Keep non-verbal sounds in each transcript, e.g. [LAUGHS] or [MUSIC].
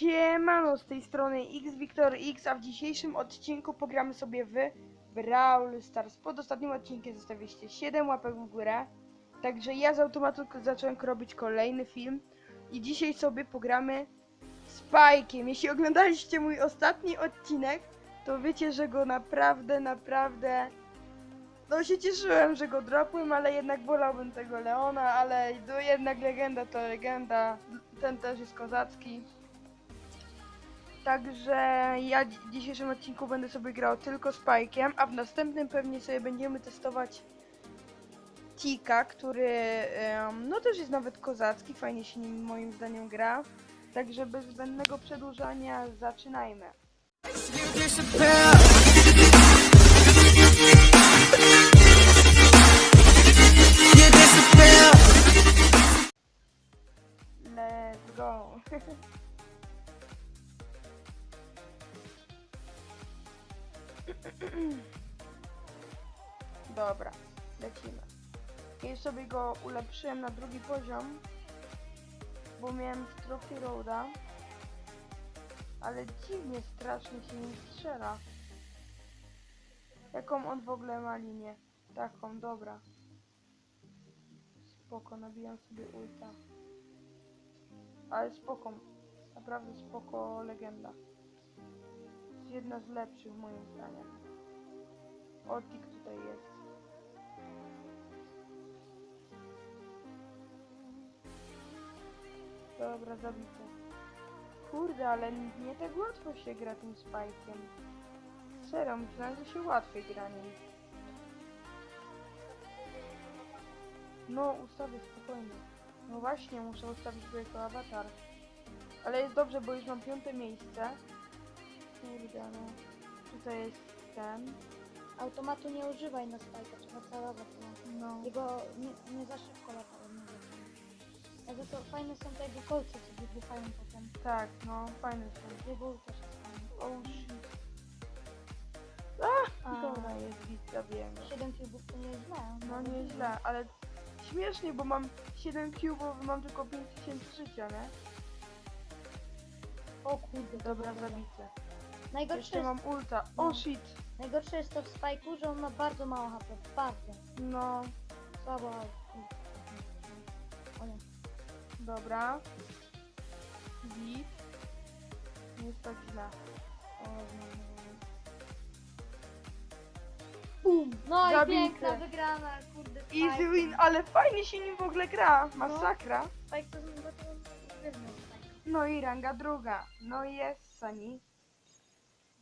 Siemano, z tej strony X Wiktor X, a w dzisiejszym odcinku pogramy sobie w Brawl Stars. Pod ostatnim odcinkiem zostawiliście 7 łapek w górę, także ja z automatu zacząłem robić kolejny film i dzisiaj sobie pogramy z Pajkiem. Jeśli oglądaliście mój ostatni odcinek, to wiecie, że go naprawdę, naprawdę... No się cieszyłem, że go dropłem, ale jednak wolałbym tego Leona, ale jednak legenda to legenda, ten też jest kozacki. Także ja w dzisiejszym odcinku będę sobie grał tylko z Pajkiem, a w następnym pewnie sobie będziemy testować Tika, który no też jest nawet kozacki, fajnie się nim moim zdaniem gra. Także bez zbędnego przedłużania zaczynajmy. Let's go. [LAUGHS] [CLEARS THROAT] Dobra, lecimy. Już sobie go ulepszyłem na drugi poziom, bo miałem w Trophy Roada, ale dziwnie strasznie się nim strzela. Jaką on w ogóle ma linię? Taką, dobra. Spoko, nabijam sobie ulta. Ale spoko, naprawdę spoko legenda. Jest jedna z lepszych moim zdaniem. Otik tutaj jest. Dobra, zabity. Kurde, ale nie tak łatwo się gra tym spajkiem. Serio, myślałem, że się łatwiej gra nim. No, ustawię spokojnie. No właśnie, muszę ustawić sobie jako awatar. Ale jest dobrze, bo już mam piąte miejsce. Kurde, no. Tutaj jest ten. Automatu nie używaj na spajka, trzeba celować. No. No. Jego nie, nie za szybko wiem. A za to fajne są te jego kolce, co wybuchają potem. Tak, no, fajne są. Jego też jest fajny. Oh shit. A, Dobra, jest git, zabiłem go. 7 cubów to nie źle. No nieźle, ale śmiesznie, bo mam 7 cubów, mam tylko 5000 życia, nie? O kurde, Dobra, zabity. Najgorsze Jeszcze jest, mam ulta. No. Oh shit. Najgorsze jest to w spajku, że on ma bardzo mało HP. Bardzo. No, Słabo. O nie. dobra. Git. Nie jest tak źle. O, no, no. Bum! No Zabity. i piękna wygrana, kurde. Easy Spike. win, ale fajnie się nim w ogóle gra. Masakra. Spike to jest chyba to wygrał Spike. No i ranga druga. No i jest Sani.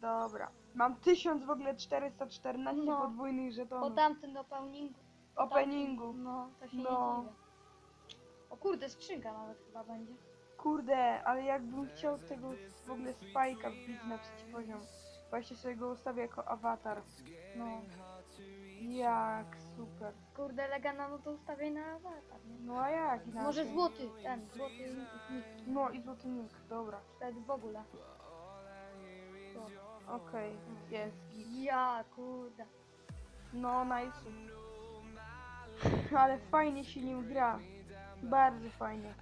Dobra. Mam 1000 w ogóle 414 No. podwójnych Po żetonów. tamtym openingu. Openingu. No, to się No. nie dziwię. O kurde, skrzynka nawet chyba będzie. Kurde, ale jakbym chciał tego w ogóle spajka wbić na trzeci poziom. Właśnie sobie go ustawię jako awatar. No. Jak super. Kurde, Legana, no to ustawię na awatar, nie? No a jak inaczej? Może złoty, ten, złoty nick, No i złoty nick, dobra. wtedy w ogóle. Okej, jest git. Ja, kurde. No, nice. [LAUGHS] Ale fajnie się nim gra. Bardzo fajnie.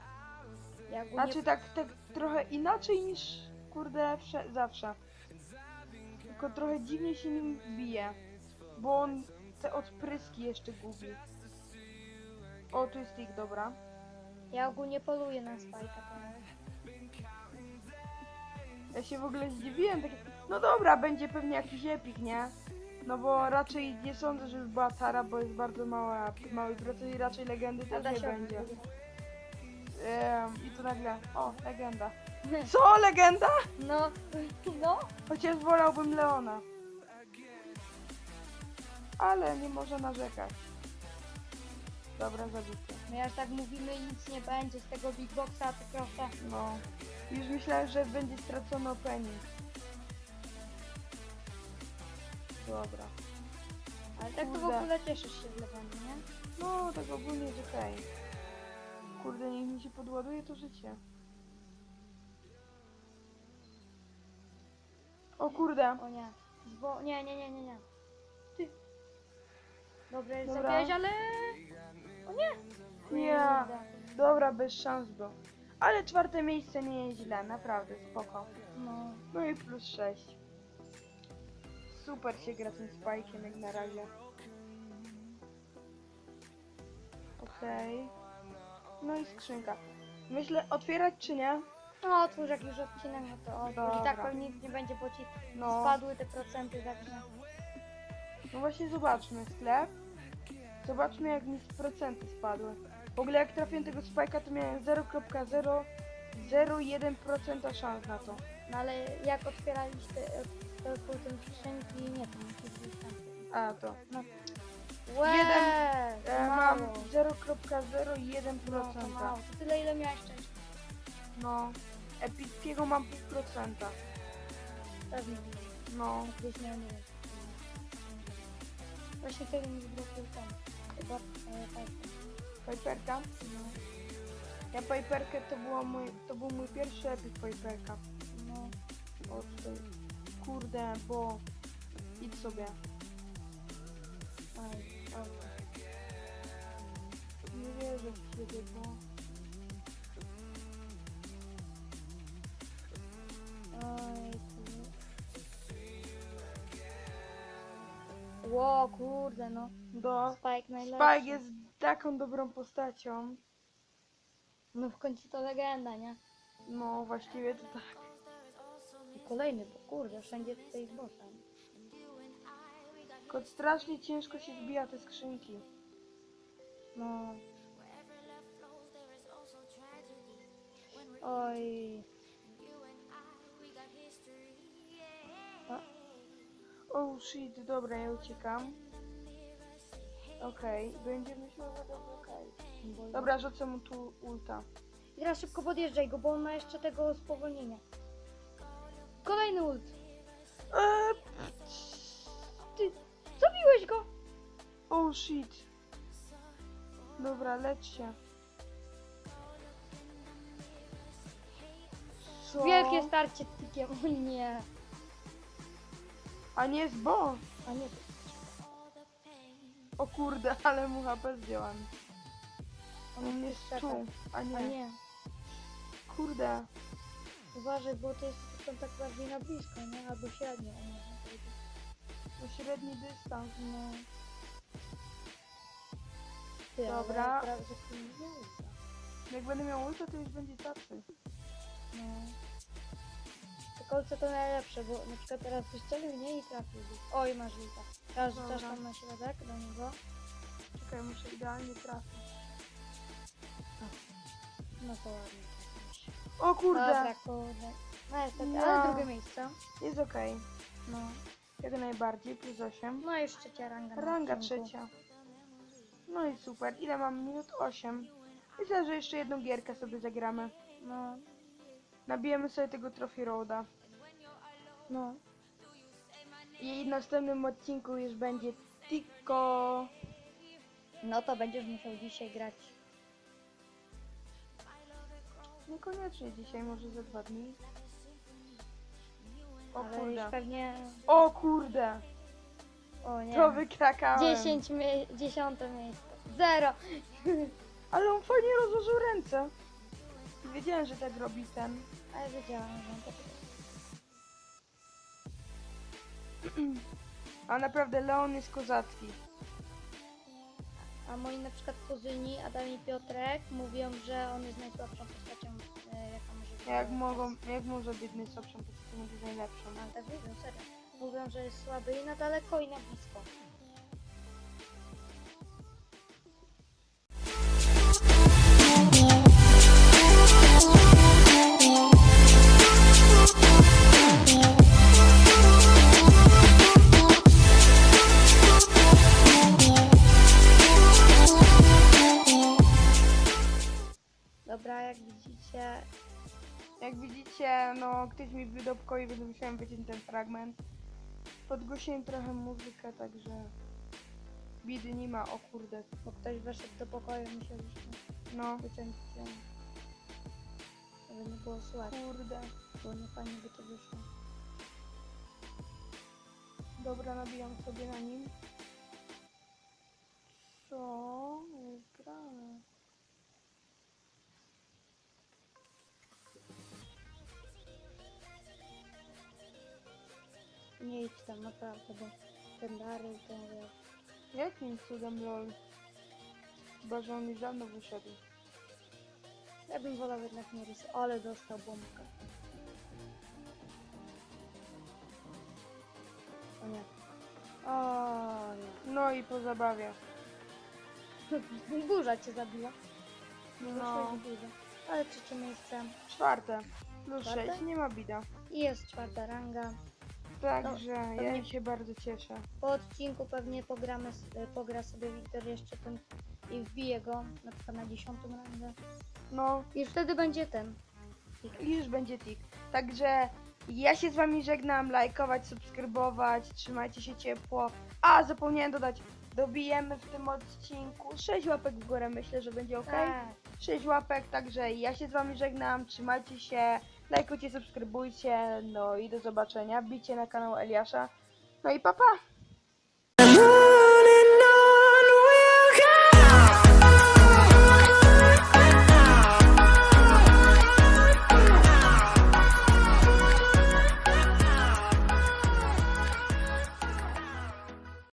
Ja Znaczy tak, tak trochę inaczej niż kurde wsze- zawsze. Tylko trochę dziwnie się nim bije. Bo on te odpryski jeszcze gubi. O, tu jest ich, dobra. Ja ogólnie poluję na spajka teraz. Ja się w ogóle zdziwiłem, takie, no dobra, będzie pewnie jakiś epik, nie? No bo raczej nie sądzę, żeby była Tara, bo jest bardzo mała, mały procent i raczej legendy też nie będzie. I tu nagle, o, legenda. Co, legenda? [LAUGHS] No, no. Chociaż wolałbym Leona. Ale nie może narzekać. Dobra, zabity. My jak tak mówimy, nic nie będzie z tego Big Boxa, to proszę. No. Już myślałem, że będzie stracony opening. Dobra. Ale tak to w Kurde. ogóle cieszysz się z Legany, nie? No, tak ogólnie jest okej. Kurde, niech mi się podładuje to życie. O kurde. O nie. Zbo... Nie, nie, nie, nie, nie. Ty. Dobre, Dobra. zabiłeś, ale... O nie. Nie. Dobra, bez szans go. Ale czwarte miejsce nie jest źle, naprawdę, spoko. No. No i plus 6. Super się gra tym spajkiem jak na razie. Okej. No i skrzynka. Myślę, otwierać czy nie? No otwórz jak już odcinek, no to otwórz. I tak pewnie nic nie będzie, bo ci No. spadły te procenty zacznie. No właśnie zobaczmy sklep. Zobaczmy jak mi procenty spadły. W ogóle jak trafiłem tego spajka to miałem 0,001% szans na to. No ale jak otwieraliście e, te półtorej skrzynki, nie to musisz być tam. A to. No. Jeden, Łe, E, mam mało. 0,01%. No, to mało. To tyle ile miałeś wcześniej. No. Epickiego mam 0,5%. Pewnie. No. Gdzieś miałem nie wiem. Właśnie tego mi zblokuł tam. Chyba e, tak. Piperka? No. Ja Piperkę to, było mój, to był mój pierwszy epic Piperka. No. O. Kurde, bo... Idź sobie. Aj, aj. Nie wierzę w ciebie, bo... Ło, kurde, no. Do... Spike najlepszy. Spike jest taką dobrą postacią. No w końcu to legenda, nie? No właściwie to tak. I kolejny, bo kurde, wszędzie tutaj z bossem. Tylko strasznie ciężko się zbija te skrzynki. No. Oj. Oh shit, dobra, ja uciekam. Okej, będzie myślał, że dobrze, okej. Bo- Dobra, rzucę mu tu ulta. I teraz szybko podjeżdżaj go, bo on ma jeszcze tego spowolnienia. Kolejny ult. Eee, Ty, zabiłeś go? oh shit. Dobra, lecz się. Co? Wielkie starcie z tykiem, [LAUGHS] o nie. A nie z bo. A nie, O kurde, [LAUGHS] ale mu HP zdjęła mi. on jest czuł, a nie. A nie. Kurde. Uważaj, bo to jest są tak bardziej na blisko, nie? Albo średnio. o, można powiedzieć. To średni dystans. No. Ty, ale Dobra. Prawie, że tu nie miał ulta. Jak będę miał ulta, to już będzie tacy. No. Kolce to najlepsze, bo na przykład teraz wystrzelił nie i trafił. Oj, masz ulta. Teraz Dobra. rzucasz tam na środek do niego. Czekaj, muszę idealnie trafić. No to ładnie. O kurde. Dobra, kurde. No niestety, No. ale drugie miejsce. Jest okej. No. Jak najbardziej, plus 8. No i już trzecia ranga. na Ranga odcinku. trzecia. No i super. Ile mam minut? 8. Myślę, że jeszcze jedną gierkę sobie zagramy. No, Nabijemy sobie tego Trophy Roada. no. I w następnym odcinku już będzie tylko... No to będziesz musiał dzisiaj grać. Niekoniecznie dzisiaj, może za dwa dni. O ale już kurde. pewnie. O kurde. O nie. To wykrakałem. 10 mie- dziesiąte miejsce. Zero. [LAUGHS] Ale on fajnie rozłożył ręce. Wiedziałem, że tak robi ten. Ale wiedziałam, że on tak A naprawdę Leon jest kozacki. A moi na przykład kuzyni, Adam i Piotrek, mówią, że on jest najsłabszą postacią, e, jaka może być. Jak mogą, jak może być najsłabszą postacią, może najlepszą. Ale tak mówią, serio. Mówią, że jest słaby i na daleko i na blisko. No ktoś mi pokoju, więc musiałem wyciąć ten fragment. Podgłosiłem trochę muzykę, także bidy nie ma, o kurde. bo ktoś weszedł do pokoju, musieliśmy No, wyciąć. Żeby nie było słychać, kurde. bo nie fajnie by to wyszło. Dobra, nabijam sobie na nim. Co jest grane? Idź tam, naprawdę, bo ten Daryl to wiesz. Jakim cudem lol? Chyba, że on już dawno wyszedł. Ja bym wolał jednak nie rysować, ale dostał bombkę. O nie. O nie. No i po zabawie. [LAUGHS] Burza cię zabiła. No, No. Burza. Ale trzecie miejsce. czwarte. Plus Czwarte? sześć, nie ma bida. I jest czwarta ranga. Także ja pewnie- się bardzo cieszę. Po odcinku pewnie pogramy, e, pogra sobie Wiktor jeszcze ten i wbije go na przykład na dziesiątą rangę. No, I wtedy będzie ten. i już będzie tik. Także ja się z wami żegnam, lajkować, subskrybować, trzymajcie się ciepło. A, zapomniałem dodać, dobijemy w tym odcinku 6 łapek w górę, myślę, że będzie ok. Tak. 6 łapek, także ja się z wami żegnam, trzymajcie się, lajkujcie, subskrybujcie, no i do zobaczenia, bijcie na kanał Eliasza, no i papa! Pa.